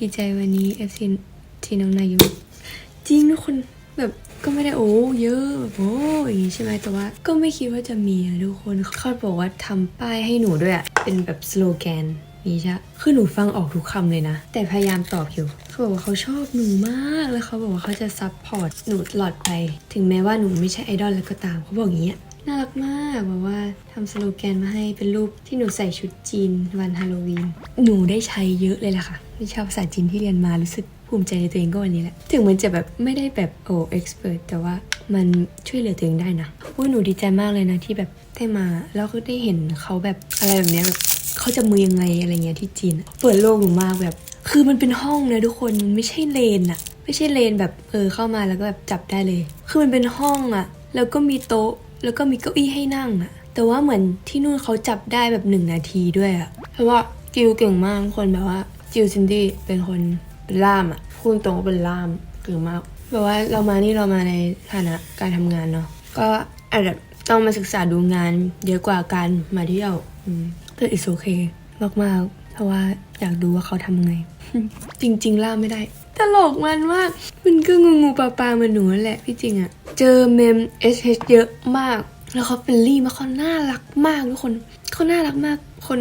ดีใจวันนี้ FC ที่น้องนายุจริงทุกคนแบบก็ไม่ได้โอ้เยอะแบบโอ้อย่างงี้ใช่ไหมแต่ว่า ก็ไม่คิดว่าจะมีอะทุกคนเขาบอกว่าทำป้ายให้หนูด้วยอะเป็นแบบสโลแกนนี่ใช่คือหนูฟังออกทุกคำเลยนะ แต่พยายามตอบอยู่เขาบอกว่าเขาชอบหนูมากแล้วเขาบอกว่าเขาจะซัพพอร์ตหนูตลอดไป ถึงแม้ว่าหนูไม่ใช่ไอดอลแล้วก็ตามเขาบอกอย่างเงี้ย น่ารักมากแบบว่าทำสโลแกนมาให้เป็นรูปที่หนูใส่ชุดจีนวันฮาโลวีน หนูได้ใช้เยอะเลยล่ะค่ะวิชาภาษาจีนที่เรียนมารู้สึกภูมิใจในตัวเองก็วันนี้แหละ ถึงมันจะแบบไม่ได้แบบโอ้เอ็กซ์เพรสแต่ว่ามันช่วยเหลือตัวเองได้นะอุ้ยหนูดีใจมากเลยนะที่แบบได้มา แล้วก็ได้เห็นเขาแบบอะไรแบบเนี้ยแบบเขาจะมือยังไงอะไรเงี้ยที่จีน เปิดโลกหนูมากแบบ คือมันเป็นห้องนะทุกคนมันไม่ใช่เลนอะไม่ใช่เลนแบบเออเข้ามาแล้วก็แบบจับได้เลย คือมันเป็นห้องอะแล้วก็มีโต๊ะ แล้วก็มีเก้าอี้ให้นั่งอะแต่ว่าเหมือนที่นู่นเขาจับได้แบบหนึ่งนาทีด้วยอะเพราะว่าจิวเก่งมากทุกคนแบบว่าจิวซินดี้เป็นคนเป็นล่ามอะพูดตรงว่าเป็นล่ามเก่งมากแบบว่าเรามานี่เรามาในฐานะการทำงานเนาะก็อาจจะต้องมาศึกษาดูงานเยอะกว่าการมาเที่ยวแต่ it's okay มากๆเพราะว่าอยากดูว่าเขาทำไง จริง ๆ ล่ามไม่ได้ ตลกมันมาก มันก็งูงูปลาปลาเหมือนหนูแหละพี่จริงอะเจอเมม SH เยอะมาก แล้วเขาเป็นรี่มาเขาน่ารักมากทุกคนเขาน่ารักมาก คน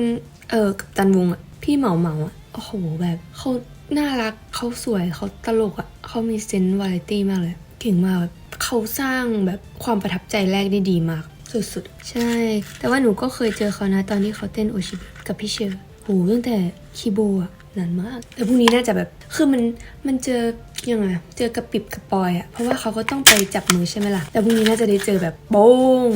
เออกับตันวงอะพี่เหมาเหมาอะโอ้โหแบบเขาน่ารักเขาสวยเขาตลกอะเขามีเซนส์วาไรตี้มากเลยเก่งมากแบบเขาสร้างแบบความประทับใจแรกได้ดีมาก สุดๆ ใช่ แต่ว่าหนูก็เคยเจอเขานะตอนที่เขาเต้นโอชิบิกับพี่เชอร์โหตั้งแต่คีโบอะนานมากแต่พรุ่งนี้น่าจะแบบ คือมัน มันเจอยังไงอะเจอกระปิบกระปอยอะเพราะว่าเขาก็ต้องไปจับมือใช่ไหมล่ะ แต่พรุ่งนี้น่าจะได้เจอแบบโป้ง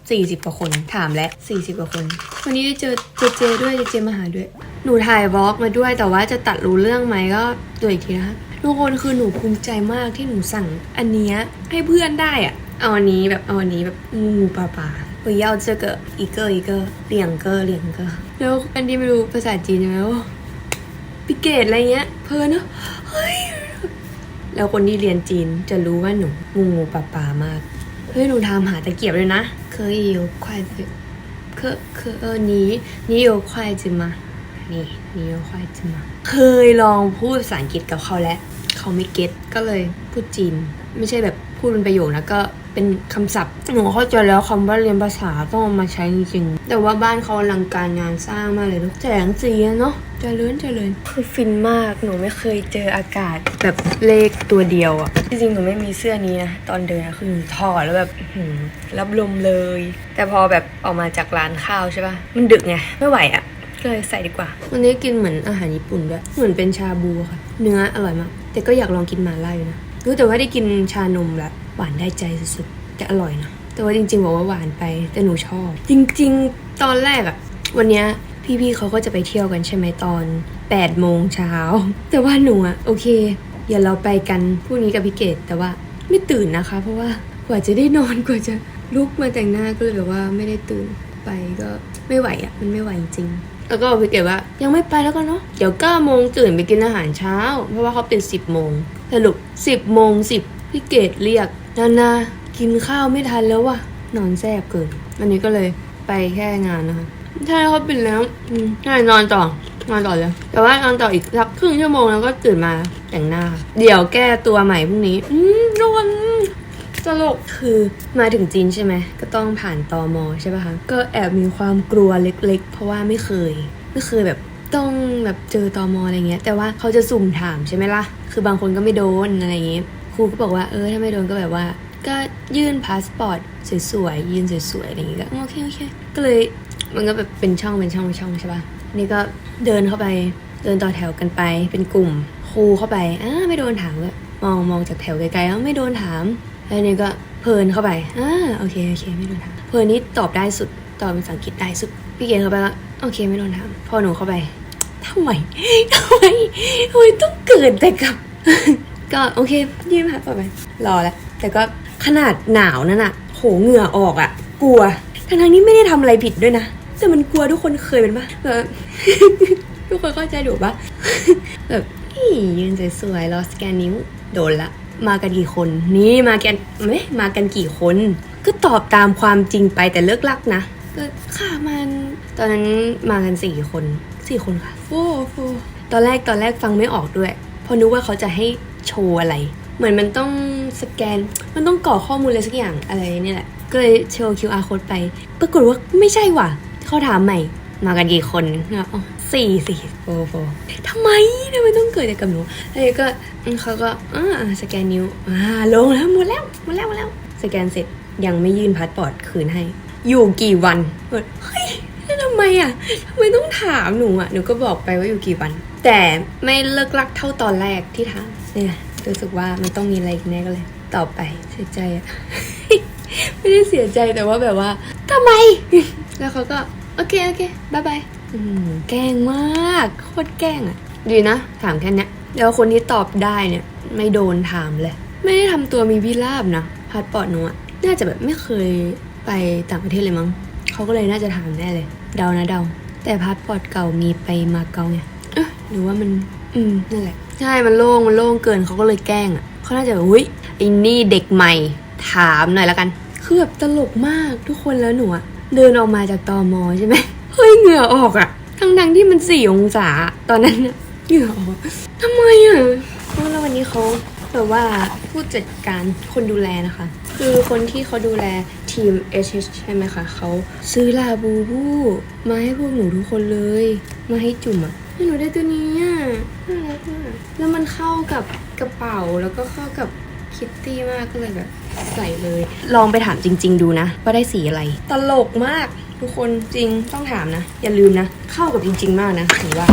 40กว่าคน ถามแล้ว40กว่าคน วันนี้ได้เจอเจเจด้วยเจเจมาหาด้วย หนูถ่ายวอล์กมาด้วย แต่ว่าจะตัดรู้เรื่องไหมก็ดูอีกทีนะคะ ทุกคนคือหนูภูมิใจมากที่หนูสั่งอันเนี้ยให้เพื่อนได้อะเอาอันนี้แบบเอาอันนี้แบบงูปลาปลา我要这个一个一个两个两个แล้วอันที่ไม่รู้ภาษาจีนใช่ไหมว่า พิเกตอะไรเงี้ย เพลินเนะฮ้ยแล้วคนที่เรียนจีนจะรู้ว่าหนูงูงูปลาปลามาก เฮ้ยหนูทำหาตะเกียบเลยนะ เคยอยู่คืเคเคเออนี้นี่อยู่ควายจืมานี่นี่อยู่ควายจืมา เคยลองพูดภาษาอังกฤษกับเขาแล้ว เขาไม่เก็ตก็เลยพูดจีน ไม่ใช่แบบพูดเป็นประโยคนะก็เป็นคำศัพท์หนูเข้าใจแล้วคำว่าเรียนภาษาต้องเอามาใช้จริงๆแต่ว่าบ้านเขาอลังการงานสร้างมากเลยทุกแสงสีอะเนาะเจริญเจริญคือฟินมากหนูไม่เคยเจออากาศแบบเลขตัวเดียวอะจริงๆหนูไม่มีเสื้อนี้นะตอนเดินอะคือหนูถอดแล้วแบบอื้อหือรับลมเลย แต่พอแบบออกมาจากร้านข้าวใช่ปะมันดึกไงไม่ไหวอะก็เลยใส่ดีกว่า วันนี้กินเหมือนอาหารญี่ปุ่นด้วยเหมือนเป็นชาบูอะค่ะ เนื้ออร่อยมาก แต่ก็อยากลองกินหมาล่าอยู่นะ รู้แต่ว่าได้กินชานมแล้วหวานได้ใจสุดๆแต่อร่อยนะแต่ว่าจริงๆบอกว่าหวานไปแต่หนูชอบ จริงๆ ตอนแรกอะวันเนี้ยพี่ๆเขาก็จะไปเที่ยวกันใช่ไหมตอน8โมงเช้าแต่ว่าหนูอะโอเคเดี๋ยวเราไปกันพรุ่งนี้กับพี่เกดแต่ว่าไม่ตื่นนะคะ เพราะว่ากว่าจะได้นอนกว่าจะลุกมาแต่งหน้าก็เลยแบบว่าไม่ได้ตื่นไปก็ไม่ไหวอะมันไม่ไหวจริง แล้วก็บอกพี่เกดว่ายังไม่ไปแล้วกันเนาะเดี๋ยว9โมงตื่นไปกินอาหารเช้า เพราะว่าเขาเป็น10โมงสรุป10โมง10พี่เกดเรียกนานากินข้าวไม่ทันแล้วว่ะนอนแซ่บเกินอันนี้ก็เลยไปแค่งานนะคะใช่เขาปิดแล้วใช่นอนต่อนอนต่อเลย แต่ว่านอนต่ออีกสักครึ่งชั่วโมงแล้วก็ตื่นมาแต่งหน้า เดี๋ยวแก้ตัวใหม่พรุ่งนี้ อืมนอน ตลกคือมาถึงจีนใช่ไหม ก็ต้องผ่านตอมอใช่ป่ะคะ ก็แอบมีความกลัวเล็กๆ เพราะว่าไม่เคย ไม่เคยแบบต้องแบบเจอตอมออะไรเงี้ย แต่ว่าเขาจะสุ่มถามใช่ไหมล่ะ คือบางคนก็ไม่โดนอะไรเงี้ย ครูก็บอกว่าเออถ้าไม่โดนก็แบบว่า ก็ยื่นพาสปอร์ตสวยๆ ยื่นสวยๆ อะไรอย่างเงี้ยก็โอเคโอเค ก็เลยมันก็แบบเป็นช่องเป็นช่องเป็นช่องใช่ป่ะ นี่ก็เดินเข้าไป เดินต่อแถวกันไป เป็นกลุ่ม ครูเข้าไปอ่าไม่โดนถามก็มองมองจากแถวไกลๆแล้วไม่โดนถาม แล้วนี่ก็เพลินเข้าไปอ่าโอเคโอเคไม่โดนถามเพลินนี่ตอบได้สุดตอบเป็นภาษาอังกฤษได้สุดพี่เกณเข้าไปก็โอเคไม่โดนถามพอหนูเข้าไปทำไมทำไมทำไมต้องเกิดแต่กับ ก็โอเคยื่นผ่านไปรอแล้วแต่ก็ขนาดหนาวนั่นอะโหเหงื่อออกอะกลัวทั้งทั้งนี้ไม่ได้ทำอะไรผิดด้วยนะ แต่มันกลัวทุกคนเคยเป็นปะแบบทุกคนเข้าใจดูปะแบบยืนสวยๆรอสแกนนิ้วโดนละ มากันกี่คน นี่มากันไม่มากันกี่คน ก็ตอบตามความจริงไปแต่เลิกลักนะก็ค่ะมันตอนนั้นมากันสี่คนสี่คนค่ะโฟโฟตอนแรกตอนแรกฟังไม่ออกด้วยเพราะนึกว่าเขาจะให้โชว์อะไร เหมือนมันต้องสแกน มันต้องกรอกข้อมูลอะไรสักอย่างอะไรเนี่ยแหละก็เลยโชว์ QR code ไป ปรากฏว่าไม่ใช่ว่ะเขาถามใหม่ มากันกี่คนก็อ๋อสี่สี่โฟโฟทำไมทำไมต้องเกิดอะไรกับหนูแล้วก็เขาก็อ่าสแกนนิ้วอ่าลงแล้วหมดแล้วหมดแล้วหมดแล้ว สแกนเสร็จยังไม่ยื่นพาสปอร์ตคืนให้ อยู่กี่วันแบบเฮ้ยแล้วทำไมอะทำไมต้องถามหนูอะหนูก็บอกไปว่าอยู่กี่วัน แต่ไม่เลิกลักเท่าตอนแรกที่ถามเนี่ยรู้สึกว่ามันต้องมีอะไรอีกแน่ก็เลยต่อไปเสียใจอะไม่ได้เสียใจแต่ว่าแบบว่าทำไม แล้วเขาก็ โอเค โอเคบายบายอืมแกล้งมาก โคตรแกล้งอะ ดีนะ ถามแค่เนี้ยแล้วคนที่ตอบได้เนี่ย ไม่โดนถามเลย ไม่ได้ทำตัวมีพิราบนะพาสปอร์ตหนูอะน่าจะแบบไม่เคยไปต่างประเทศเลยมั้งเขาก็เลยน่าจะถามแน่เลย เดานะเดา แต่พาสปอร์ตเก่ามีไปมาเก๊าไงเอ๊ะหรือว่ามัน อืมนั่นแหละ ใช่มันโล่งมันโล่งเกินเขาก็เลยแกล้งอะเขาน่าจะแบบอุ้ยไอ้นี่เด็กใหม่ ถามหน่อยละกัน คือแบบตลกมากทุกคนแล้วหนูอะ เดินออกมาจากตอมอใช่ไหมเฮ้ยเหงื่อออกอะทั้งทั้งที่มันสี่องศาตอนนั้นเหงื่อออกทำไมอะเพราะแล้ววันนี้เขาแบบว่าผู้จัดการคนดูแลนะคะ คือคนที่เขาดูแลทีม HH ใช่ไหมคะเขาซื้อลาบูบูมาให้พวกหนูทุกคนเลย มาให้จุ่มอะให้หนูได้ตัวนี้อะน่ารักมากแล้วมันเข้ากับกระเป๋าแล้วก็เข้ากับ คิตตี้มากก็เลยแบบใส่เลย ลองไปถามจริง ๆ ดูนะ ว่าได้สีอะไร ตลกมากทุกคนจริงต้องถามนะ อย่าลืมนะ เข้ากับจริง ๆ มากนะถือว่า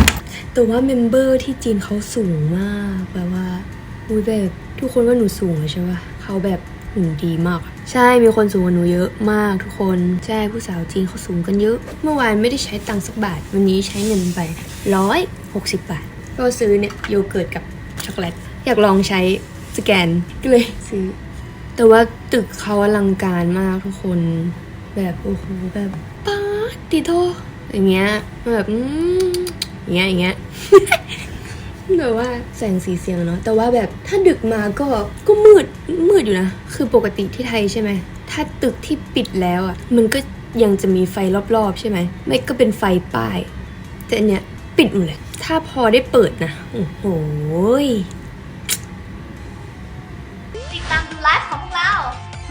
แต่ว่าเมมเบอร์ที่จีนเขาสูงมากแบบว่าอุ้ยแบบทุกคนว่าหนูสูงอะใช่ปะเขาแบบหนูดีมากอะใช่มีคนสูงกว่าหนูเยอะมากทุกคน ใช่ผู้สาวจีนเขาสูงกันเยอะ เมื่อวานไม่ได้ใช้ตังค์สักบาท วันนี้ใช้เงินไปร้อยหกสิบบาท ก็ซื้อเนี่ยโยเกิร์ตกับช็อกโกแลตอยากลองใช้ สแกนก็เลยซื้อ แต่ว่าตึกเขาอลังการมากทุกคน แบบโอ้โหแบบป๊าดติโตอย่างเงี้ยแบบอืมอย่างเงี้ยอย่างเงี้ยแบบว่าแสงสีเสียงเนาะแต่ว่าแบบถ้าดึกมาก็ก็มืดมืดอยู่นะ คือปกติที่ไทยใช่ไหม ถ้าตึกที่ปิดแล้วอะ มันก็ยังจะมีไฟรอบๆ ใช่ไหม ไม่ก็เป็นไฟป้าย แต่อันเนี้ยปิดหมดเลย ถ้าพอได้เปิดนะ โอ้โห ติดตามดูไลฟ์ของพวกเรา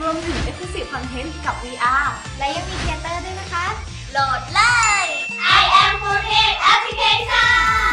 รวมถึง Exclusive อนเทนต์กับ VR และยังมีเทเตอร์ด้วยนะคะ โหลดเลย I am f o o d Application